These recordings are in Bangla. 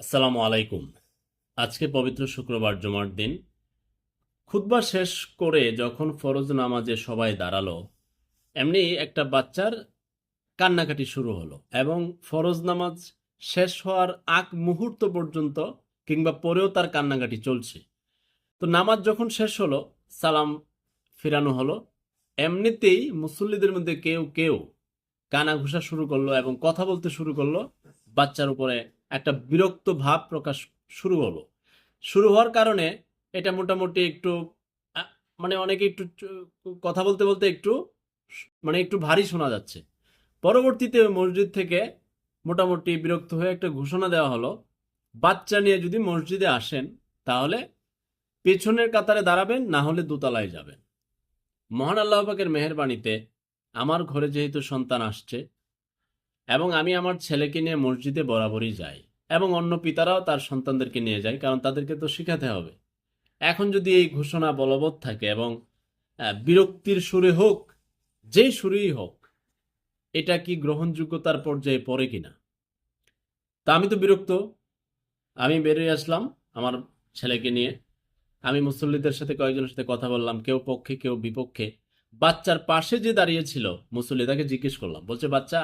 আসসালামু আলাইকুম। আজকে পবিত্র শুক্রবার জুমার দিন। খুতবা শেষ করে যখন ফরজ নামাজে সবাই দাঁড়াল, এমনি একটা বাচ্চার কান্নাকাটি শুরু হলো এবং ফরজ নামাজ শেষ হওয়ার আগ মুহূর্ত পর্যন্ত কিংবা পরেও তার কান্নাকাটি চলছে। তো নামাজ যখন শেষ হলো, সালাম ফিরানো হলো, এমনিতেই মুসল্লিদের মধ্যে কেউ কেউ কানা ঘুষা শুরু করল এবং কথা বলতে শুরু করল বাচ্চার উপরে একটা বিরক্ত ভাব প্রকাশ শুরু হলো। শুরু হওয়ার কারণে এটা মোটামুটি একটু মানে অনেকে একটু কথা বলতে বলতে একটু মানে একটু ভারী শোনা যাচ্ছে। পরবর্তীতে মসজিদ থেকে মোটামুটি বিরক্ত হয়ে একটা ঘোষণা দেওয়া হলো, বাচ্চা নিয়ে যদি মসজিদে আসেন, তাহলে পেছনের কাতারে দাঁড়াবেন, না হলে দোতলায় যাবেন। মহান আল্লাহ পাকের মেহেরবাণীতে, আমার ঘরে যেহেতু সন্তান আসছে এবং আমি আমার ছেলেকে নিয়ে মসজিদে বরাবরই যাই এবং অন্য পিতারাও তার সন্তানদেরকে নিয়ে যায়, কারণ তাদেরকে তো শেখাতে হবে। এখন যদি এই ঘোষণা বলবৎ থাকে এবং বিরক্তির সুরে হোক যেই সুরেই হোক, এটা কি গ্রহণযোগ্যতার পর্যায়ে পড়ে কিনা? তা আমি তো বিরক্ত। আমি বেরিয়ে আসলাম আমার ছেলেকে নিয়ে। আমি মুসল্লিদের সাথে কয়েকজনের সাথে কথা বললাম, কেউ পক্ষে, কেউ বিপক্ষে। বাচ্চার পাশে যে দাঁড়িয়েছিল মুসল্লি, তাকে জিজ্ঞেস করলাম, বলছে, বাচ্চা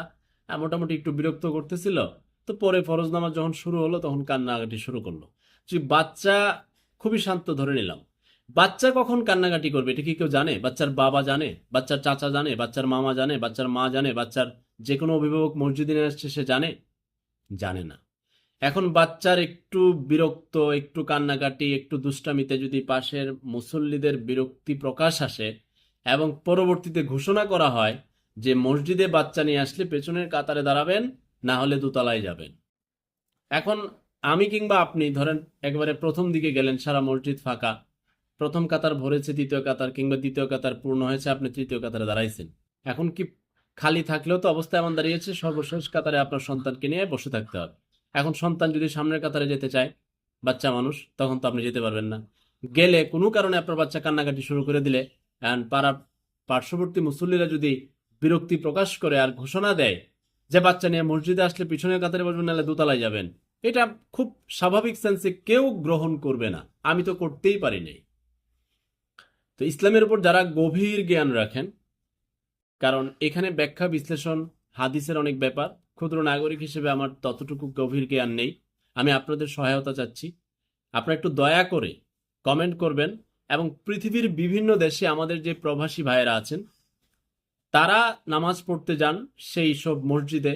মোটামুটি একটু বিরক্ত করতেছিল? তো পরে ফরজ নামাজ যখন শুরু হলো, তখন কান্নাকাটি শুরু করল। যে বাচ্চা খুবই শান্ত ধরে নিলাম। বাচ্চা কখন কান্নাকাটি করবে, এটা কি কেউ জানে? বাচ্চার বাবা জানে, বাচ্চার চাচা জানে, বাচ্চার মামা জানে, বাচ্চার মা জানে, বাচ্চার যে কোনো অভিভাবক মসজিদে নিয়ে আসছে, সে জানে? জানে না। এখন বাচ্চার একটু বিরক্ত, একটু কান্নাকাটি, একটু দুষ্টামিতে যদি পাশের মুসল্লিদের বিরক্তি প্রকাশ আসে এবং পরবর্তীতে ঘোষণা করা হয় যে মসজিদে বাচ্চা নিয়ে আসলে পেছনের কাতারে দাঁড়াবেন না হলে দোতলায় যাবেন। এখন আমি কিংবা আপনি, ধরেন একবারে প্রথম দিকে গেলেন সারা মসজিদ ফাঁকা, প্রথম কাতার ভরেছে, দ্বিতীয় কাতার কিংবা দ্বিতীয় কাতার পূর্ণ হয়েছে, আপনি তৃতীয় কাতারে দাঁড়াইছেন। এখন কি খালি থাকলেও তো অবস্থা এমন দাঁড়িয়েছে, সর্বশেষ কাতারে আপনার সন্তানকে নিয়ে বসে থাকতে হবে। এখন সন্তান যদি সামনের কাতারে যেতে চায়, বাচ্চা মানুষ, তখন তো আপনি যেতে পারবেন না। গেলে কোনো কারণে আপনার বাচ্চা কান্নাকাটি শুরু করে দিলে and পাড়ার পার্শ্ববর্তী মুসল্লিরা যদি বিরক্তি প্রকাশ করে আর ঘোষণা দেয় যে বাচ্চা নিয়ে মসজিদে আসলে পিছনের কাতারে বসবেন, নাহলে দোতলায় যাবেন। এটা খুব স্বাভাবিক সেন্সে কেউ গ্রহণ করবে না। আমি তো করতেই পারি নাই। তো ইসলামের উপর যারা গভীর জ্ঞান রাখেন, কারণ এখানে ব্যাখ্যা, বিশ্লেষণ, হাদিসের অনেক ব্যাপার। ক্ষুদ্র নাগরিক হিসেবে আমার ততটুকু গভীর জ্ঞান নেই। আমি আপনাদের সহায়তা চাচ্ছি। আপনারা একটু দয়া করে কমেন্ট করবেন এবং পৃথিবীর বিভিন্ন দেশে আমাদের যে প্রবাসী ভাইয়েরা আছেন তারা নামাজ পড়তে যান সেই সব মসজিদে,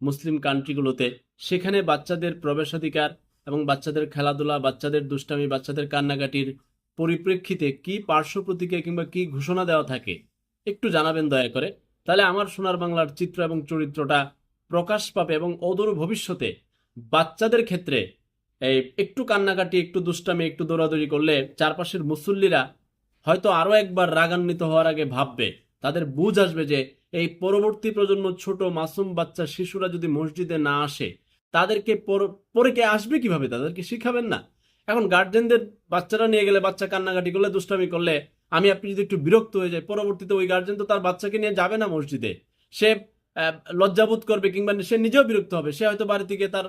মুসলিম কান্ট্রিগুলোতে। সেখানে বাচ্চাদের প্রবেশাধিকার এবং বাচ্চাদের খেলাধুলা, বাচ্চাদের দুষ্টামি, বাচ্চাদের কান্নাকাটির পরিপ্রেক্ষিতে কি পার্শ্ব প্রতিক্রিয়া কিংবা কি ঘোষণা দেওয়া থাকে, একটু জানাবেন দয়া করে। তাহলে আমার সোনার বাংলার চিত্র এবং চরিত্রটা প্রকাশ পাবে এবং অদূর ভবিষ্যতে বাচ্চাদের ক্ষেত্রে এই একটু কান্নাকাটি, একটু দুষ্টামি, একটু দৌড়াদৌড়ি করলে চারপাশের মুসল্লিরা হয়তো আরও একবার রাগান্বিত হওয়ার আগে ভাববে তাদের বুঝ আসবে যে এই পরবর্তী প্রজন্ম ছোট মাসুম বাচ্চা শিশুরা যদি মসজিদে না আসে, তাদেরকে পর- কে আসবে কীভাবে? তাদেরকে শিখাবেন না? এখন গার্জেনদের বাচ্চারা নিয়ে গেলে বাচ্চা কান্নাকাটি করলে, দুষ্টামি করলে, আমি আপনি যদি একটু বিরক্ত হয়ে যাই, পরবর্তীতে ওই গার্জেন তো তার বাচ্চাকে নিয়ে যাবে না মসজিদে। সে লজ্জাবোধ করবে কিংবা সে নিজেও বিরক্ত হবে। সে হয়তো বাড়ি থেকে তার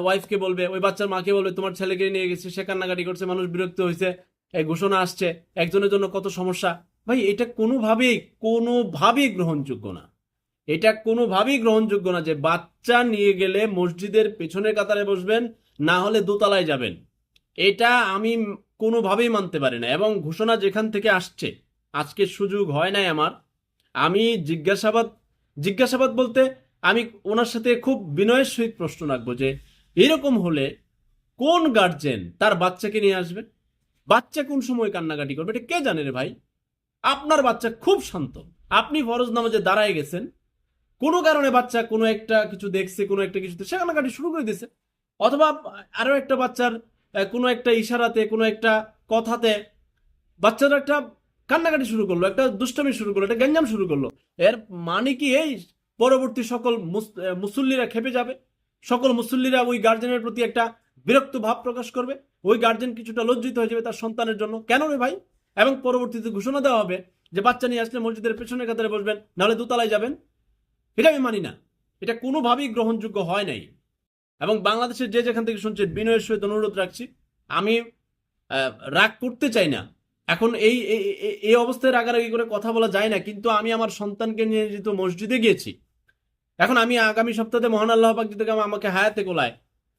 ওয়াইফকে বলবে, ওই বাচ্চার মাকে বলবে, তোমার ছেলেকে নিয়ে গেছে সে কান্নাকাটি করছে, মানুষ বিরক্ত হয়েছে এই ঘোষণা আসছে, একজনের জন্য কত সমস্যা। ভাই, এটা কোনোভাবেই কোনোভাবেই গ্রহণযোগ্য না। এটা কোনোভাবেই গ্রহণযোগ্য না যে বাচ্চা নিয়ে গেলে মসজিদের পেছনের কাতারে বসবেন, না হলে দোতলায় যাবেন। এটা আমি কোনোভাবেই মানতে পারি না এবং ঘোষণা যেখান থেকে আসছে, আজকে সুযোগ হয় নাই আমার, আমি জিজ্ঞাসাবাদ জিজ্ঞাসাবাদ বলতে আমি ওনার সাথে খুব বিনয়ের সহিত প্রশ্ন রাখব যে, এরকম হলে কোন গার্জেন তার বাচ্চাকে নিয়ে আসবে? বাচ্চা কোন সময় কান্নাকাটি করবে? এটা কে জানে রে ভাই? আপনার বাচ্চা খুব শান্ত। আপনি ফরজ নামাজে দাঁড়ায় গেছেন, কোনো কারণে বাচ্চা কোনো একটা কিছু দেখছে, কোনো একটা কিছুতে সে কান্নাকাটি শুরু করে দিয়েছে। অথবা আরও একটা বাচ্চার কোনো একটা ইশারাতে, কোনো একটা কথাতে বাচ্চারা একটা কান্নাকাটি শুরু করল, একটা দুষ্টামি শুরু করল, একটা গ্যাঞ্জাম শুরু করল। এর মানে কি এই? পরবর্তী সকল মুস- মুসল্লিরা খেপে যাবে। সকল মুসল্লিরা ওই গার্জেনের প্রতি একটা বিরক্ত ভাব প্রকাশ করবে। ওই গার্জেন কিছুটা লজ্জিত হয়ে যাবে তার সন্তানের জন্য। কেন রে ভাই? এবং পরবর্তীতে ঘোষণা দেওয়া হবে যে বাচ্চা নিয়ে আসলে মসজিদের পেছনের কাতারে বসবেন, নাহলে দোতলায় যাবেন। এটা আমি মানি না। এটা কোনোভাবেই গ্রহণযোগ্য হয় নাই। এবং বাংলাদেশের যে যেখান থেকে শুনছেন, বিনয়ের সহিত অনুরোধ রাখছি, আমি রাগ করতে চাই না। এখন এই এই- অবস্থায় রাগারাগি করে কথা বলা যায় না, কিন্তু আমি আমার সন্তানকে নিয়ে যেহেতু মসজিদে গিয়েছি, এখন আমি আগামী সপ্তাহে মহান আল্লাহ পাক যদি আমাকে হায়াতে কোলায়,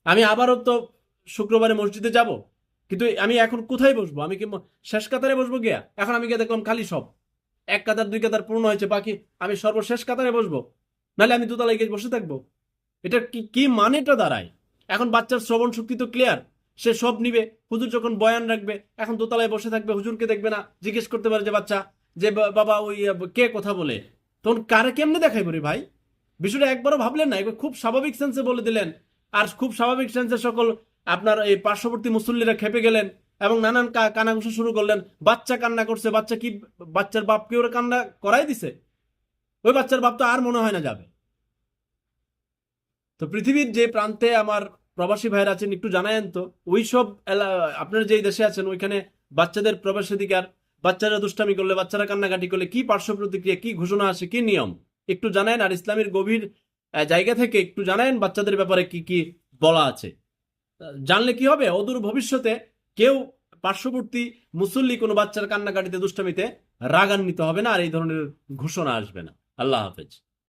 আমি আবারও তো শুক্রবারে মসজিদে যাব। কিন্তু আমি এখন কোথায় বসবো? আমি কি শেষ কাতারে বসবো গিয়া? এখন আমি গিয়ে দেখলাম খালি সব। এক কাতার, দুই কাতার পূর্ণ হয়েছে, বাকি আমি সর্বশেষ কাতারে বসবো। নাহলে আমি দোতলায় গিয়ে বসে থাকব। এটা কি কি মানেটা দাঁড়ায়? এখন বাচ্চার শ্রবণ শক্তি তো ক্লিয়ার সে সব নিবে, হুজুর যখন বয়ান রাখবে, এখন দোতলায় বসে থাকবে, হুজুরকে দেখবে না, জিজ্ঞেস করতে পারে যে, বাচ্চা, যে বাবা ওই, কে কথা বলে? তখন কারে কেমনে দেখাই বলি ভাই? বিষয়টা একবারও ভাবলেন না? খুব স্বাভাবিক সেন্সে বলে দিলেন। আর খুব স্বাভাবিক সেন্সে সকল আপনার এই পার্শ্ববর্তী মুসল্লিরা খেপে গেলেন এবং নানান কানাঘুষা শুরু করলেন। বাচ্চা কান্না করছে, বাচ্চা কি বাচ্চার বাপ কি ওরা কান্না করাই দিছে? ওই বাচ্চার বাপ তো আর মনে হয় না যাবে। তো পৃথিবীর যে প্রান্তে আমার প্রবাসী ভাইরা আছেন, একটু জানায়েন তো, ওই সব এলা- আপনারা যেই দেশে আছেন, ওইখানে বাচ্চাদের প্রবেশাধিকার বাচ্চারা দুষ্টামি করলে, বাচ্চারা কান্নাকাটি করলে কি পার্শ্ব প্রতিক্রিয়া, কি ঘোষণা আসে, কি নিয়ম? একটু জানায়েন, আর ইসলামের গভীর জায়গা থেকে একটু জানায়েন বাচ্চাদের ব্যাপারে কি কি বলা আছে। জানলে কি হবে? অদূর ভবিষ্যতে কেউ পার্শ্ববর্তী মুসল্লি কোনো বাচ্চার কান্নাকাটিতে দুষ্টামিতে রাগান্বিত হবে না আর এই ধরনের ঘোষণা আসবে না। আল্লাহ হাফেজ।